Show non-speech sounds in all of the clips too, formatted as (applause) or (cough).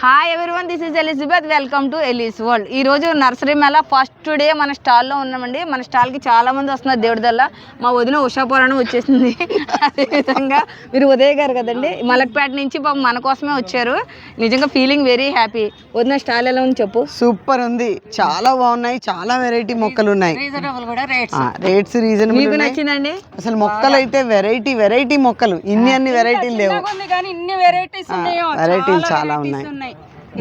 Hi everyone this is Elizabeth welcome to Eli's world ఈ రోజు nursery mela first day మన స్టాల్లో ఉన్నామండి. మన స్టాల్కి చాలా మంది వస్తున్నారు దేవుడి దల్ల మా వదిన ఉషా పురాణం వచ్చేసింది. (laughs) అదేవిధంగా మీరు ఉదయ్ గారు కదండి. మలక్పేట నుంచి పాపం మన కోసమే వచ్చారు. నిజంగా ఫీలింగ్ వెరీ హ్యాపీ వదిన స్టాల్ ఎలా ఉంది చెప్పు? సూపర్ ఉంది. చాలా బాగున్నాయి. చాలా వెరైటీ మొక్కలు ఉన్నాయి. రీజనబుల్ కూడా రేట్స్ ఆ, రేట్స్ రీజనబుల్ మీకు నచ్చిందండి? అసలు మొక్కలు అయితే వెరైటీ వెరైటీ మొక్కలు. ఇన్ని అన్ని వెరైటీలు లేవు. కానీ ఇన్ని వెరైటీస్ ఉన్నాయో. వెరైటీలు చాలా ఉన్నాయి. ఉన్నాయి.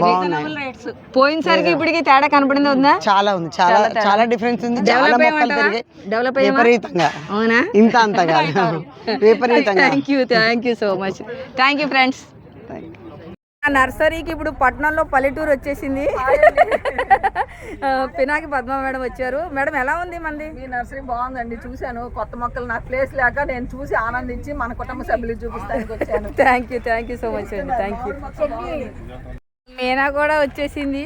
బాగున్నాయి. రేట్స్ పోయినసరికి ఇప్పటికి తేడా కనపడింది ఉందా? చాలా ఉంది. చాలా చాలా డిఫరెన్స్ ఉంది. చాలా డెవలప్ మొక్కలు పెరిగాయి డెవలప్ అయ్యమా విపరీతంగా. అవునా? ఇంత అంత కాదు (laughs) విపరీతంగా. Thank you thank you so much thank you friends నర్సరీకి ఇప్పుడు పట్టణంలో పల్లెటూరు వచ్చేసింది. పినాకి పద్మ మేడం వచ్చారు. మేడం ఎలా ఉంది మంది? ఈ నర్సరీ బాగుందండి. చూశాను. కొత్త మొక్కలు నాకు ప్లేస్ లేక నేను చూసి ఆనందించి మన కుటుంబ సభ్యులు చూపిస్తానికి వచ్చాను. Thank you thank you so much అండి థ్యాంక్ యూ మీనా కూడా వచ్చేసింది.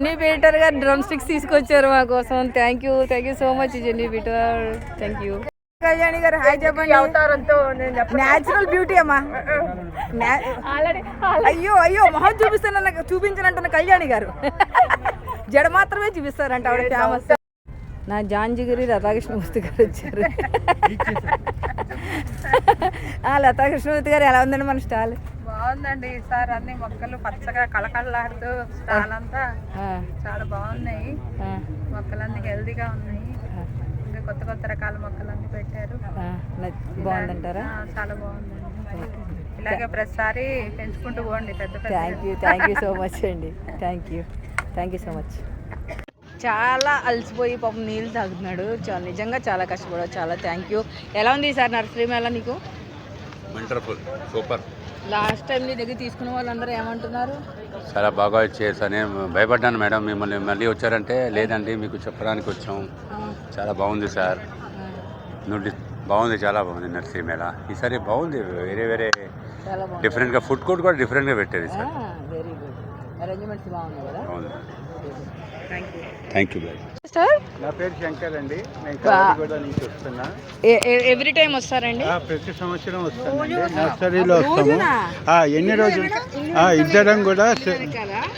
జెన్నీ పీటర్ గారు డ్రమ్ స్టిక్స్ తీసుకొచ్చారు మా కోసం. Thank you thank you so much Jenny Peter. Thank you Kalyani గారు హాయ్ చెప్పండి. అవతారంతో న్యాచురల్ బ్యూటీ అమ్మా. అయ్యో అయ్యో మొహం చూపిస్తానన్న చూపించనంటున్న కళ్యాణి గారు. జడ మాత్రమే చూపిస్తారంట ఆవిడ ఫేమస్ నా జాంజిగిరి రాధాకృష్ణమూర్తి గారు వచ్చారు. ఆ, లతాకృష్ణమూర్తి గారు ఎలా ఉందండి మన స్టాల్? బాగుందండి ఈసారి అన్ని మొక్కలు పచ్చగా కళకళలాడుతూ స్టాల్ అంతా చాలా బాగున్నాయి. మొక్కలన్నీ హెల్దీగా ఉన్నాయి. ఇంకా కొత్త కొత్త రకాల మొక్కలన్నీ పెట్టారు. బాగుందంటారా? చాలా బాగుందండి. ఇలాగే ప్రతిసారి పెంచుకుంటూ పోండి పెద్ద పెద్ద. Thank you thank you so much అండి. Thank you thank you so much. చాలా అలసిపోయి పాపం నీళ్ళు తాగుతున్నాడు. చాలా నిజంగా చాలా కష్టపడావు చాలా థ్యాంక్ యూ. ఎలా ఉంది సార్ నర్సరీ మేళ నీకు? వండర్ఫుల్ సూపర్ లాస్ట్ టైం నీ దగ్గర తీసుకున్న వాళ్ళందరూ ఏమంటున్నారు? చాలా బాగా చేశాను భయపడ్డాను మేడం. మిమ్మల్ని మళ్ళీ వచ్చారంటే లేదండి మీకు చెప్పడానికి వచ్చాం. చాలా బాగుంది సార్. నువ్వు బాగుంది చాలా బాగుంది నర్సరీ మేళ. ఈసారి బాగుంది వేరే వేరే డిఫరెంట్గా ఫుడ్ కోర్ట్ కూడా డిఫరెంట్గా పెట్టారు సార్. అరేంజ్మెంట్స్ బాగున్నాయి కదా? థ్యాంక్ యూ సార్ నా పేరు శంకర్ అండి. నేను. కాకిగూడ నుంచి వస్తున్నా. ఎవ్రీ టైం వస్తారండి? ప్రతి సంవత్సరం వస్తానండి. నర్సరీలో వస్తాము. ఎన్ని రోజులు? ఆ, ఇద్దరం కూడా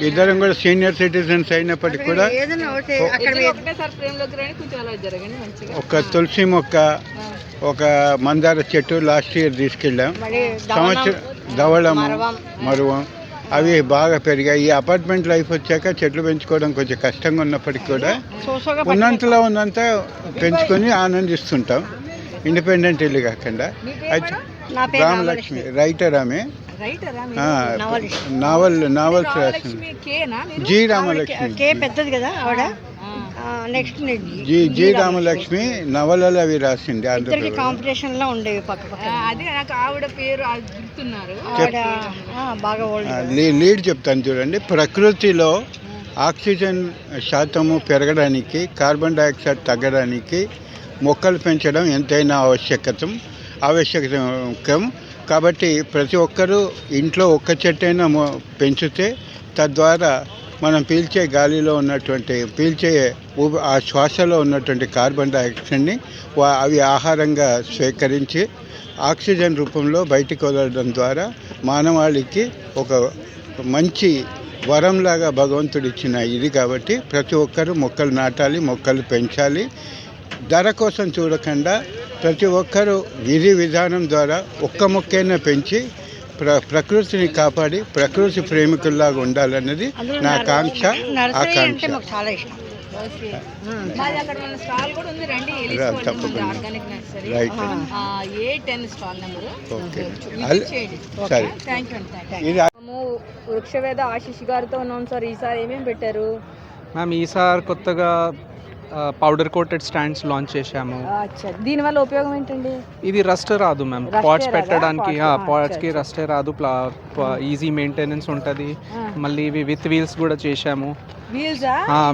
ఇద్దరం కూడా సీనియర్ సిటిజన్స్ అయినప్పటికీ కూడా ఏదైనా ఒకటే అక్కడ ఒకటేసారి ఫ్రేమ్లోకి రండి కొంచెం అలా జరగండి మంచిగా. ఒక తులసి మొక్క ఒక మందార చెట్టు లాస్ట్ ఇయర్ తీసుకెళ్ళాం. సంవత్సరం ధవళము మరువం. అవి బాగా పెరిగాయి. ఈ అపార్ట్మెంట్ లైఫ్ వచ్చాక చెట్లు పెంచుకోవడం కొంచెం కష్టంగా ఉన్నప్పటికీ కూడా ఉన్నంతలో ఉన్నంత పెంచుకొని ఆనందిస్తుంటాం. ఇండిపెండెంట్ ఇల్లు కాకుండా. అయితే రామలక్ష్మి. రైటర్ ఆమె. నావల్ నావల్స్ రాసింది జి రామలక్ష్మి. పెద్దది కదా ఆవిడ? Next G G Ramalakshmi. నవలలు అవి రాసింది ఇద్దరికి కాంపిటీషన్లో ఉండేవి పక్క అదే నాకు ఆవిడ పేరు గుర్తున్నారు. బాగా లీడ్ చెప్తాను చూడండి. ప్రకృతిలో ఆక్సిజన్ శాతము పెరగడానికి కార్బన్ డైఆక్సైడ్ తగ్గడానికి మొక్కలు పెంచడం ఎంతైనా ఆవశ్యకతం ఆవశ్యకం. కాబట్టి ప్రతి ఒక్కరూ ఇంట్లో ఒక్క చెట్టైనా మొ- పెంచితే తద్వారా మనం పీల్చే గాలిలో ఉన్నటువంటి పీల్చే ఆ శ్వాసలో ఉన్నటువంటి కార్బన్ డైఆక్సైడ్ని వా- అవి ఆహారంగా స్వీకరించి ఆక్సిజన్ రూపంలో బయటికి వదలడం ద్వారా మానవాళికి ఒక మంచి వరంలాగా భగవంతుడు ఇచ్చిన ఇది కాబట్టి ప్రతి ఒక్కరూ మొక్కలు నాటాలి మొక్కలు పెంచాలి. ధర కోసం చూడకుండా ప్రతి ఒక్కరూ విధి విధానం ద్వారా ఒక్క మొక్కైనా పెంచి ప్ర ప్రకృతిని కాపాడి ప్రకృతి ప్రేమికుల్లాగా ఉండాలన్నది నా కాంక్ష ఆకాంక్ష మాకు చాలా ఇష్టం. ఓకే. మాది అక్కడ మన స్టాల్ కూడా ఉంది. రండి రా, తప్పకుండా. Organic nursery. Right. A ten stall number. Okay. Visit చేయండి. సరే. థ్యాంక్ యూ అండి థ్యాంక్ యూ ఇది మనము వృక్షవేద ఆశీష్ గారితో ఉన్నాం సార్. ఈసారి ఏమేమి పెట్టారు? మ్యామ్ ఈసారి కొత్తగా పౌడర్ కోటెడ్ స్టాండ్స్ లాంచ్ చేశాము. అచ్చా. దీనివల్ల ఉపయోగం ఏంటండి? ఇది రస్ట్ రాదు మ్యామ్ పాట్స్? పెట్టడానికి పాట్స్కి అచ్చా, రస్టే రాదు. ఈజీ మెయింటెనెన్స్ ఉంటుంది. మళ్ళీ ఇవి విత్ వీల్స్ కూడా చేశాము.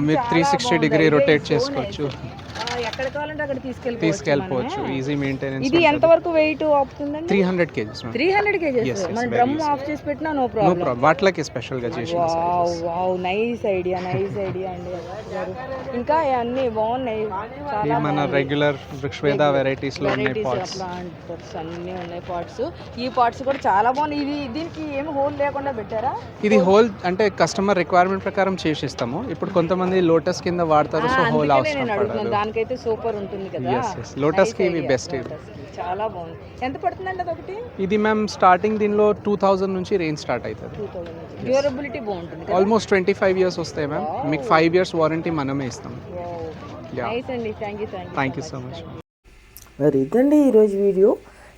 మీరు త్రీ సిక్స్టీ డిగ్రీ రొటేట్ చేసుకోవచ్చు. ఎక్కడ కావాలంటే అక్కడ తీసుకెళ్ళిపోవచ్చు తీసుకెళ్ళిపోవచ్చు. ఈజీ మెయింటెనెన్స్ ఇది ఎంత వరకు weight ఆపుతుందండి? Three hundred kgs three hundred kgs మన డ్రమ్. ఆఫ్ చేసి పెట్టినా నో ప్రాబ్లం ప్రాబ్లం వాటిలోకి స్పెషల్గా చేసిన wow wow nice idea nice idea అండి. ఇంకా అన్ని బాగున్నాయి. చాలా మన రెగ్యులర్ వృక్షవేద ఉన్నాయి వెరైటీస్ పాట్స్ ప్లాంట్ పాట్స్ అన్నీ ఉన్నాయి పార్ట్స్ ఈ పార్ట్స్ కూడా చాలా బాగున్నాయి. ఇది దీనికి ఏమి హోల్ లేకుండా పెట్టారా? ఇది హోల్ అంటే కస్టమర్ రిక్వైర్మెంట్ ప్రకారం చేసిస్తాము. ఇప్పుడు కొంతమంది లోటస్ కింద వాడతారు సో హోల్ అవసరం నేను దానికైతే సూపర్ ఉంటుంది కదా. కి ఇవి. Lotus కి. చాలా బాగుంది. ఎంత పడుతుందండి అదొకటి? ఇది మ్యామ్ స్టార్టింగ్ దీనిలో టూ థౌజండ్ నుంచి రేంజ్ స్టార్ట్ అవుతుంది. థౌసండ్ డ్యూరబిలిటీ బాగుంటుంది కదా? ఆల్మోస్ట్ ట్వంటీ ఫైవ్ ఇయర్స్ వస్తాయి మ్యామ్ మీకు ఫైవ్ ఇయర్స్ వారంటీ మనమే ఇస్తాం. Yeah. నైస్ అండి. Thank you thank thank you so much మరి ఇదండి ఈరోజు వీడియో.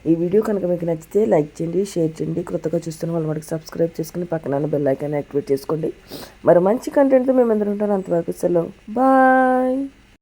ఈ వీడియో కనుక మీకు నచ్చితే లైక్ చేయండి షేర్ చేయండి. కొత్తగా చూస్తున్న వాళ్ళు మనకి సబ్స్క్రైబ్ చేసుకుని పక్కన బెల్ ఐకాన్ యాక్టివేట్ చేసుకోండి. మరి మంచి కంటెంట్తో మేము అందరం ఉంటాను అంతవరకు సెలవు. బాయ్